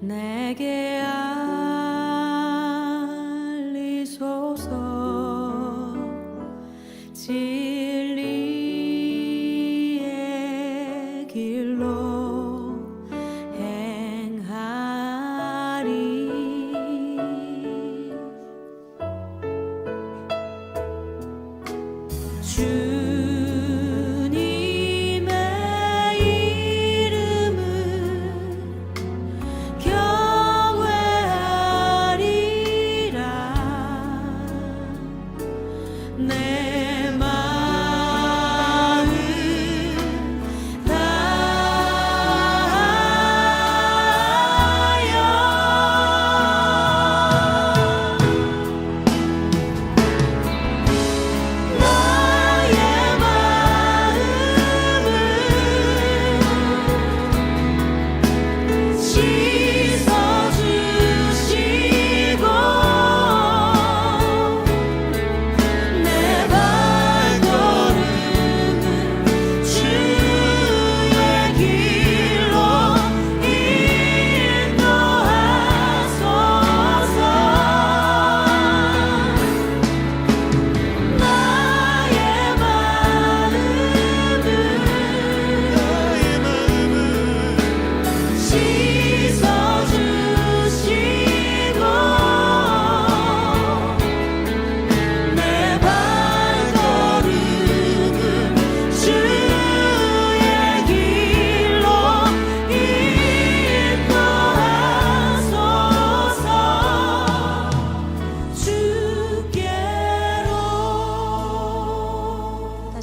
내게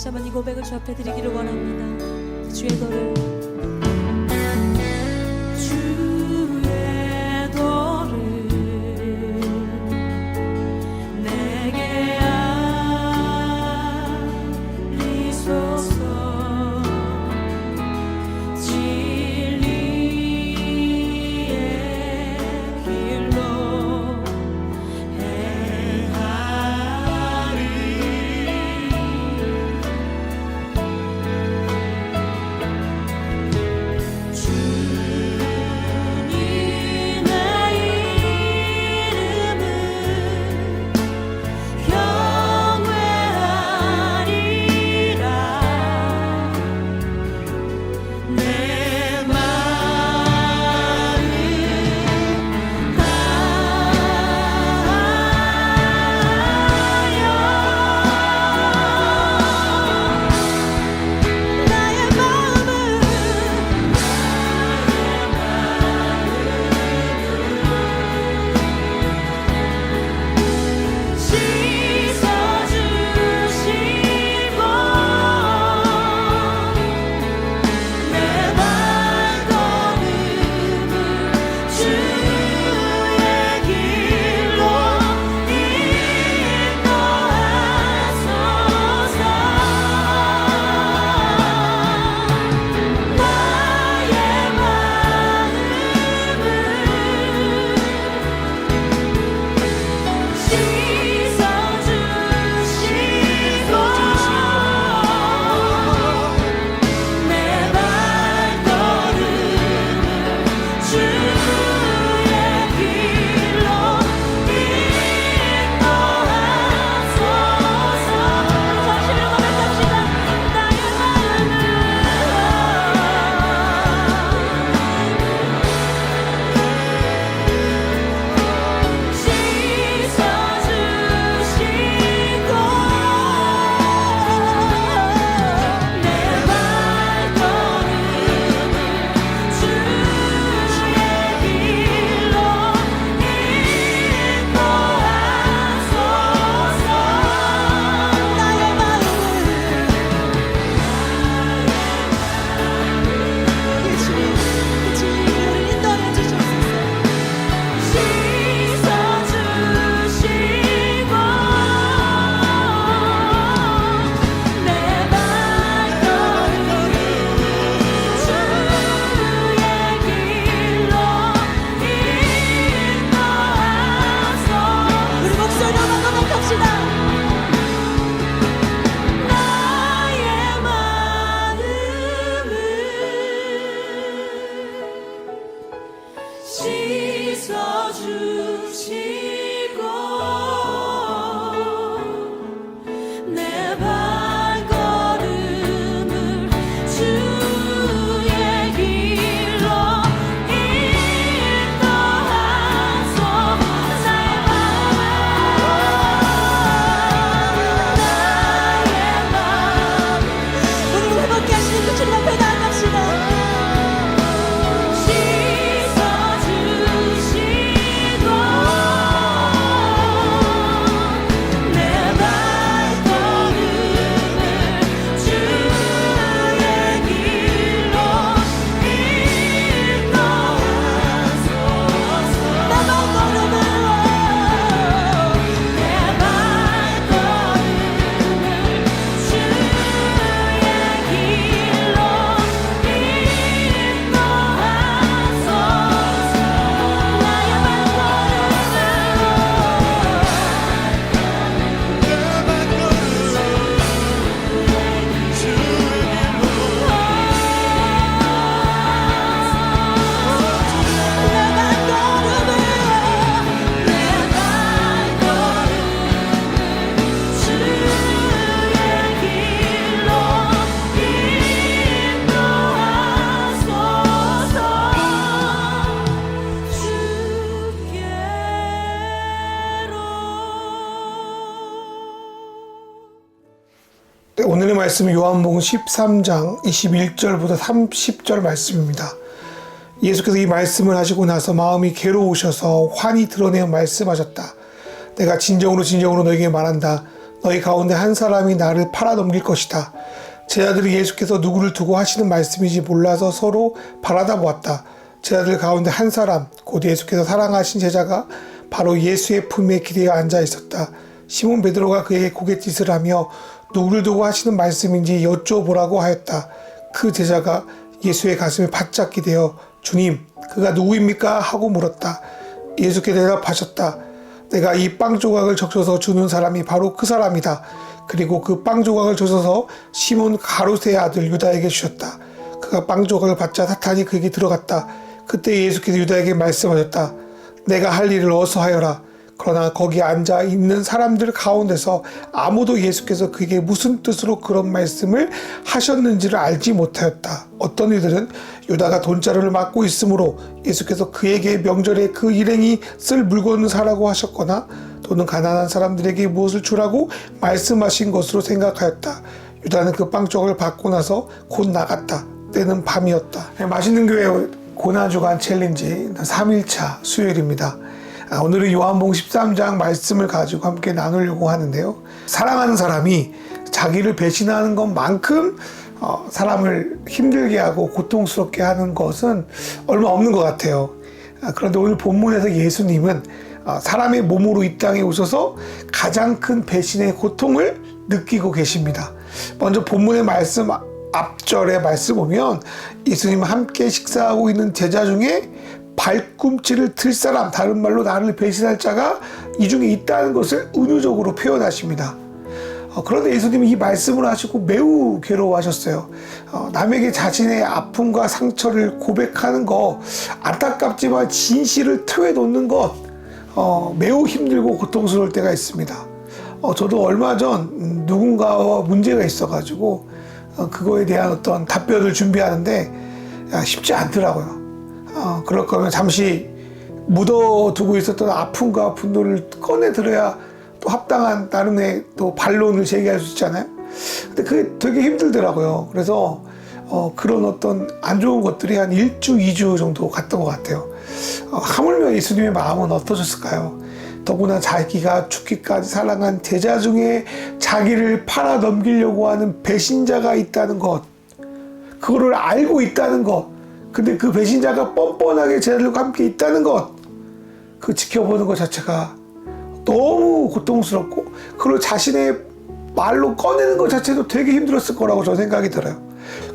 다시 한번 이 고백을 주 앞에 드리기를 원합니다. 주의 도를 씻어주시 말씀은 요한복음 13장 21절부터 30절 말씀입니다. 예수께서 이 말씀을 하시고 나서 마음이 괴로우셔서 환히 드러내어 말씀하셨다. 내가 진정으로 진정으로 너에게 말한다. 너희 가운데 한 사람이 나를 팔아넘길 것이다. 제자들이 예수께서 누구를 두고 하시는 말씀인지 몰라서 서로 바라다 보았다. 제자들 가운데 한 사람, 곧 예수께서 사랑하신 제자가 바로 예수의 품에 기대어 앉아 있었다. 시몬 베드로가 그에게 고갯짓을 하며 누구를 두고 하시는 말씀인지 여쭤보라고 하였다. 그 제자가 예수의 가슴에 바짝 기대어 주님, 그가 누구입니까? 하고 물었다. 예수께 대답하셨다. 내가 이 빵 조각을 적셔서 주는 사람이 바로 그 사람이다. 그리고 그 빵 조각을 적셔서 시몬 가루세의 아들 유다에게 주셨다. 그가 빵 조각을 받자 사탄이 그에게 들어갔다. 그때 예수께서 유다에게 말씀하셨다. 내가 할 일을 어서 하여라. 그러나 거기 앉아 있는 사람들 가운데서 아무도 예수께서 그에게 무슨 뜻으로 그런 말씀을 하셨는지를 알지 못하였다. 어떤 이들은 유다가 돈자루를 맡고 있으므로 예수께서 그에게 명절에 그 일행이 쓸 물건을 사라고 하셨거나 또는 가난한 사람들에게 무엇을 주라고 말씀하신 것으로 생각하였다. 유다는 그빵 조각을 받고 나서 곧 나갔다. 때는 밤이었다. 네, 맛있는 교회 고난주간 챌린지 3일차 수요일입니다. 아, 오늘은 요한복음 13장 말씀을 가지고 함께 나누려고 하는데요. 사랑하는 사람이 자기를 배신하는 것만큼 어, 사람을 힘들게 하고 고통스럽게 하는 것은 얼마 없는 것 같아요. 아, 그런데 오늘 본문에서 예수님은 어, 사람의 몸으로 이 땅에 오셔서 가장 큰 배신의 고통을 느끼고 계십니다. 먼저 본문의 말씀 앞절의 말씀 보면 예수님 함께 식사하고 있는 제자 중에 발꿈치를 들 사람, 다른 말로 나를 배신할 자가 이 중에 있다는 것을 은유적으로 표현하십니다. 어, 그런데 예수님이 이 말씀을 하시고 매우 괴로워하셨어요. 어, 남에게 자신의 아픔과 상처를 고백하는 거, 안타깝지만 진실을 토해놓는 것, 어, 매우 힘들고 고통스러울 때가 있습니다. 어, 저도 얼마 전 음, 누군가와 문제가 있어가지고 어, 그거에 대한 어떤 답변을 준비하는데 야, 쉽지 않더라고요. 어, 그럴 거면 잠시 묻어두고 있었던 아픔과 분노를 꺼내 들어야 또 합당한 나름의 또 반론을 제기할 수 있잖아요. 근데 그게 되게 힘들더라고요. 그래서 어, 그런 어떤 안 좋은 것들이 한 1주, 2주 정도 갔던 것 같아요. 어, 하물며 예수님의 마음은 어떠셨을까요? 더구나 자기가 죽기까지 사랑한 제자 중에 자기를 팔아 넘기려고 하는 배신자가 있다는 것, 그거를 알고 있다는 것, 근데 그 배신자가 뻔뻔하게 제자들과 함께 있다는 것, 그 지켜보는 것 자체가 너무 고통스럽고, 그걸 자신의 말로 꺼내는 것 자체도 되게 힘들었을 거라고 저는 생각이 들어요.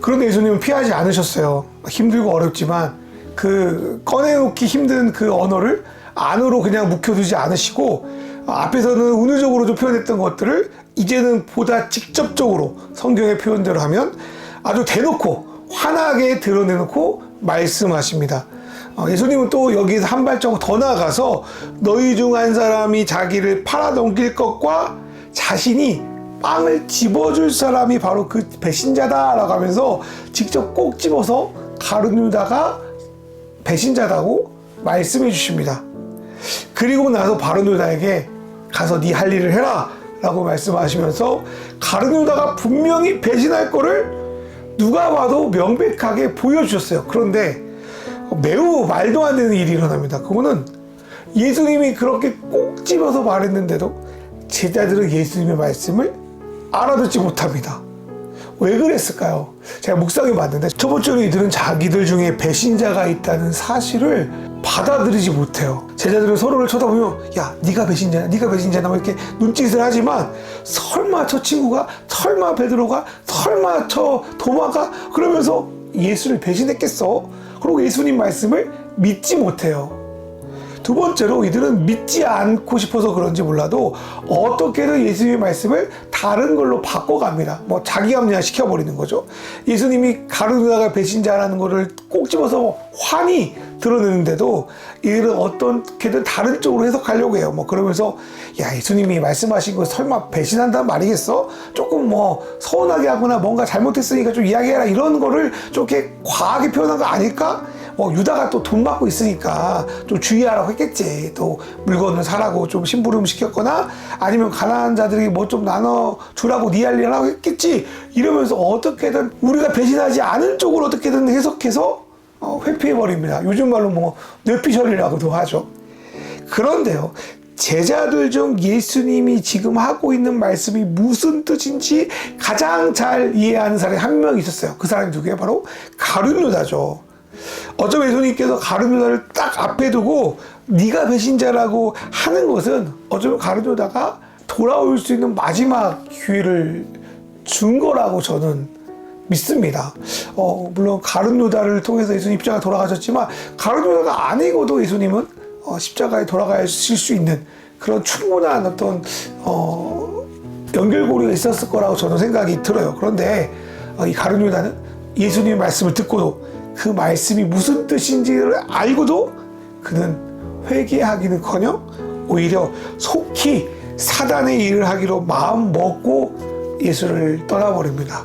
그런데 예수님은 피하지 않으셨어요. 힘들고 어렵지만, 그 꺼내놓기 힘든 그 언어를 안으로 그냥 묵혀두지 않으시고, 앞에서는 은유적으로 좀 표현했던 것들을 이제는 보다 직접적으로 성경의 표현대로 하면 아주 대놓고 환하게 드러내놓고 말씀하십니다. 어, 예수님은 또 여기서 한 발자국 더 나아가서 너희 중 한 사람이 자기를 팔아넘길 것과 자신이 빵을 집어줄 사람이 바로 그 배신자다라고 하면서 직접 꼭 집어서 가룟유다가 배신자다고 말씀해 주십니다. 그리고 나서 바른유다에게 가서 네 할 일을 해라 라고 말씀하시면서 가룟유다가 분명히 배신할 거를 누가 봐도 명백하게 보여주셨어요. 그런데 매우 말도 안 되는 일이 일어납니다. 그거는 예수님이 그렇게 꼭 집어서 말했는데도 제자들은 예수님의 말씀을 알아듣지 못합니다. 왜 그랬을까요? 제가 묵상해 봤는데 첫 번째로 이들은 자기들 중에 배신자가 있다는 사실을 받아들이지 못해요. 제자들은 서로를 쳐다보며 야 네가 배신자야 네가 배신자야 뭐 이렇게 눈짓을 하지만 설마 저 친구가 설마 베드로가 설마 저 도마가 그러면서 예수를 배신했겠어? 그리고 예수님 말씀을 믿지 못해요. 두 번째로 이들은 믿지 않고 싶어서 그런지 몰라도 어떻게든 예수님의 말씀을 다른 걸로 바꿔갑니다. 뭐 자기 합리화 시켜버리는 거죠. 예수님이 가르누다가 배신자라는 것을 꼭 집어서 환히 드러내는데도 이들은 어떻게든 다른 쪽으로 해석하려고 해요. 뭐 그러면서 야 예수님이 말씀하신 거 설마 배신한다는 말이겠어? 조금 뭐 서운하게 하거나 뭔가 잘못했으니까 좀 이야기해라 이런 거를 좀 이렇게 과하게 표현한 거 아닐까? 뭐 유다가 또 돈 받고 있으니까 좀 주의하라고 했겠지. 또 물건을 사라고 좀 심부름 시켰거나 아니면 가난한 자들에게 뭐 좀 나눠 주라고 니알리라고 했겠지. 이러면서 어떻게든 우리가 배신하지 않은 쪽으로 어떻게든 해석해서 어, 회피해 버립니다. 요즘 말로 뭐 뇌피셜이라고도 하죠. 그런데요. 제자들 중 예수님이 지금 하고 있는 말씀이 무슨 뜻인지 가장 잘 이해하는 사람이 한 명 있었어요. 그 사람이 누구예요? 바로 가룟유다죠. 어쩌면 예수님께서 가룟유다를 딱 앞에 두고 네가 배신자라고 하는 것은 어쩌면 가룟유다가 돌아올 수 있는 마지막 기회를 준 거라고 저는 믿습니다. 어, 물론 가룟유다를 통해서 예수님 십자가 돌아가셨지만 가룟유다가 아니고도 예수님은 어, 십자가에 돌아가실 수 있는 그런 충분한 어떤 어, 연결고리가 있었을 거라고 저는 생각이 들어요. 그런데 어, 이 가룟유다는 예수님의 말씀을 듣고도 그 말씀이 무슨 뜻인지를 알고도 그는 회개하기는커녕 오히려 속히 사단의 일을 하기로 마음 먹고 예수를 떠나버립니다.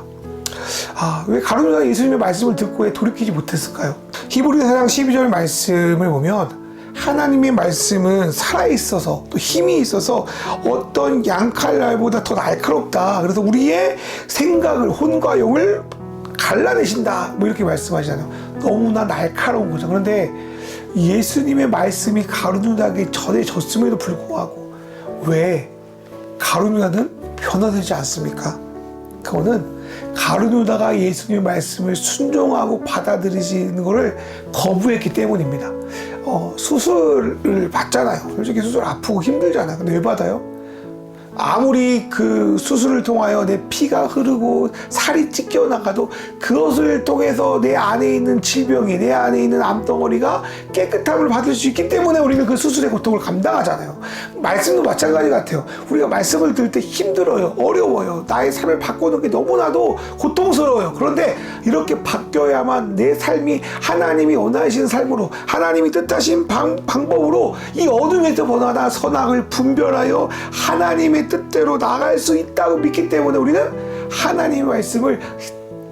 아, 왜 가룟유다가 예수님의 말씀을 듣고 왜 돌이키지 못했을까요? 히브리 4장 12절 말씀을 보면 하나님의 말씀은 살아있어서 또 힘이 있어서 어떤 양칼날보다 더 날카롭다. 그래서 우리의 생각을 혼과 영을 갈라내신다. 뭐 이렇게 말씀하시잖아요. 너무나 날카로운 거죠. 그런데 예수님의 말씀이 가룟유다에게 전해졌음에도 불구하고 왜 가룟유다는 변화되지 않습니까? 그거는 가룟유다가 예수님의 말씀을 순종하고 받아들이시는 것을 거부했기 때문입니다. 어, 수술을 받잖아요. 솔직히 수술 아프고 힘들잖아요. 근데 왜 받아요? 아무리 그 수술을 통하여 내 피가 흐르고 살이 찢겨 나가도 그것을 통해서 내 안에 있는 질병이 내 안에 있는 암덩어리가 깨끗함을 받을 수 있기 때문에 우리는 그 수술의 고통을 감당하잖아요. 말씀도 마찬가지 같아요. 우리가 말씀을 들을 때 힘들어요. 어려워요. 나의 삶을 바꾸는 게 너무나도 고통스러워요. 그런데 이렇게 바뀌어야만 내 삶이 하나님이 원하시는 삶으로 하나님이 뜻하신 방, 방법으로 이 어둠에서 벗어나 선악을 분별하여 하나님의 뜻대로 나갈 수 있다고 믿기 때문에 우리는 하나님의 말씀을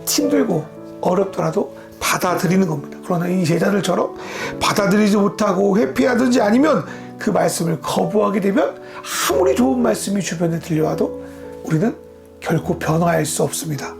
힘들고 어렵더라도 받아들이는 겁니다. 그러나 이 제자들처럼 받아들이지 못하고 회피하든지 아니면 그 말씀을 거부하게 되면 아무리 좋은 말씀이 주변에 들려와도 우리는 결코 변화할 수 없습니다.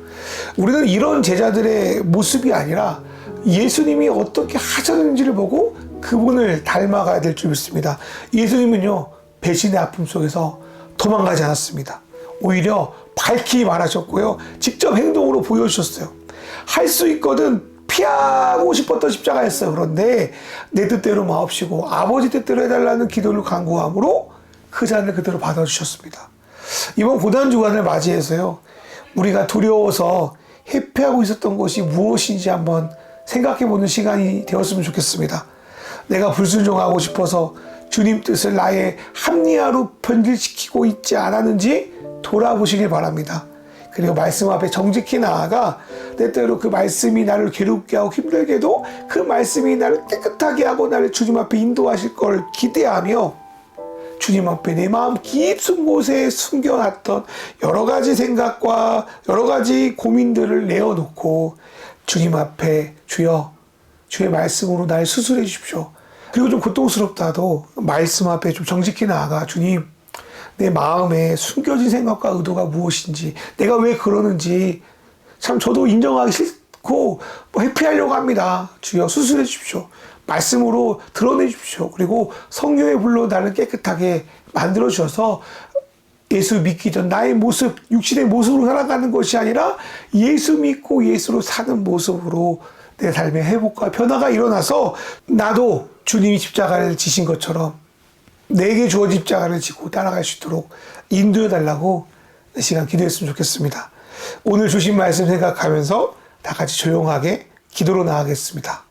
우리는 이런 제자들의 모습이 아니라 예수님이 어떻게 하셨는지를 보고 그분을 닮아가야 될 줄 믿습니다. 예수님은요, 배신의 아픔 속에서 도망가지 않았습니다. 오히려 밝히 말하셨고요. 직접 행동으로 보여주셨어요. 할 수 있거든 피하고 싶었던 십자가였어요. 그런데 내 뜻대로 마옵시고 아버지 뜻대로 해달라는 기도를 간구함으로 그 잔을 그대로 받아주셨습니다. 이번 고난 주간을 맞이해서요. 우리가 두려워서 회피하고 있었던 것이 무엇인지 한번 생각해 보는 시간이 되었으면 좋겠습니다. 내가 불순종하고 싶어서 주님 뜻을 나의 합리화로 변질시키고 있지 않았는지 돌아보시길 바랍니다. 그리고 말씀 앞에 정직히 나아가 때때로 그 말씀이 나를 괴롭게 하고 힘들게도 그 말씀이 나를 깨끗하게 하고 나를 주님 앞에 인도하실 걸 기대하며 주님 앞에 내 마음 깊은 곳에 숨겨놨던 여러 가지 생각과 여러 가지 고민들을 내어놓고 주님 앞에 주여 주의 말씀으로 날 수술해 주십시오. 그리고 좀 고통스럽다도 말씀 앞에 좀 정직히 나아가 주님 내 마음에 숨겨진 생각과 의도가 무엇인지 내가 왜 그러는지 참 저도 인정하기 싫고 뭐 회피하려고 합니다. 주여 수술해 주십시오. 말씀으로 드러내 주십시오. 그리고 성령의 불로 나를 깨끗하게 만들어 주셔서 예수 믿기 전 나의 모습, 육신의 모습으로 살아가는 것이 아니라 예수 믿고 예수로 사는 모습으로 내 삶의 회복과 변화가 일어나서 나도 주님이 십자가를 지신 것처럼 내게 주어진 십자가를 지고 따라갈 수 있도록 인도해 달라고 이 시간 기도했으면 좋겠습니다. 오늘 주신 말씀 생각하면서 다 같이 조용하게 기도로 나가겠습니다.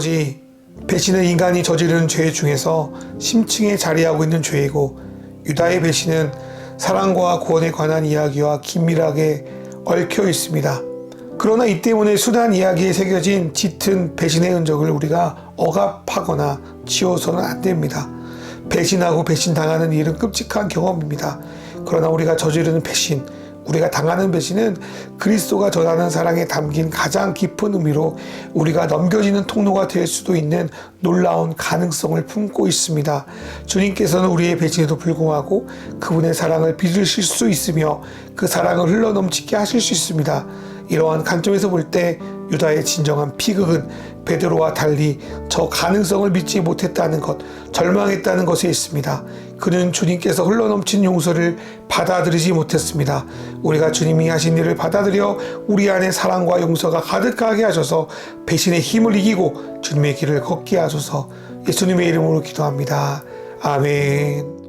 아버지, 배신은 인간이 저지르는 죄 중에서 심층에 자리하고 있는 죄이고 유다의 배신은 사랑과 구원에 관한 이야기와 긴밀하게 얽혀 있습니다. 그러나 이 때문에 순한 이야기에 새겨진 짙은 배신의 흔적을 우리가 억압하거나 지워서는 안 됩니다. 배신하고 배신당하는 일은 끔찍한 경험입니다. 그러나 우리가 저지르는 배신, 우리가 당하는 배신은 그리스도가 전하는 사랑에 담긴 가장 깊은 의미로 우리가 넘겨지는 통로가 될 수도 있는 놀라운 가능성을 품고 있습니다. 주님께서는 우리의 배신에도 불구하고 그분의 사랑을 빚으실 수 있으며 그 사랑을 흘러넘치게 하실 수 있습니다. 이러한 관점에서 볼 때 유다의 진정한 피극은 베드로와 달리 저 가능성을 믿지 못했다는 것, 절망했다는 것에 있습니다. 그는 주님께서 흘러넘친 용서를 받아들이지 못했습니다. 우리가 주님이 하신 일을 받아들여 우리 안에 사랑과 용서가 가득하게 하셔서 배신의 힘을 이기고 주님의 길을 걷게 하소서 예수님의 이름으로 기도합니다. 아멘.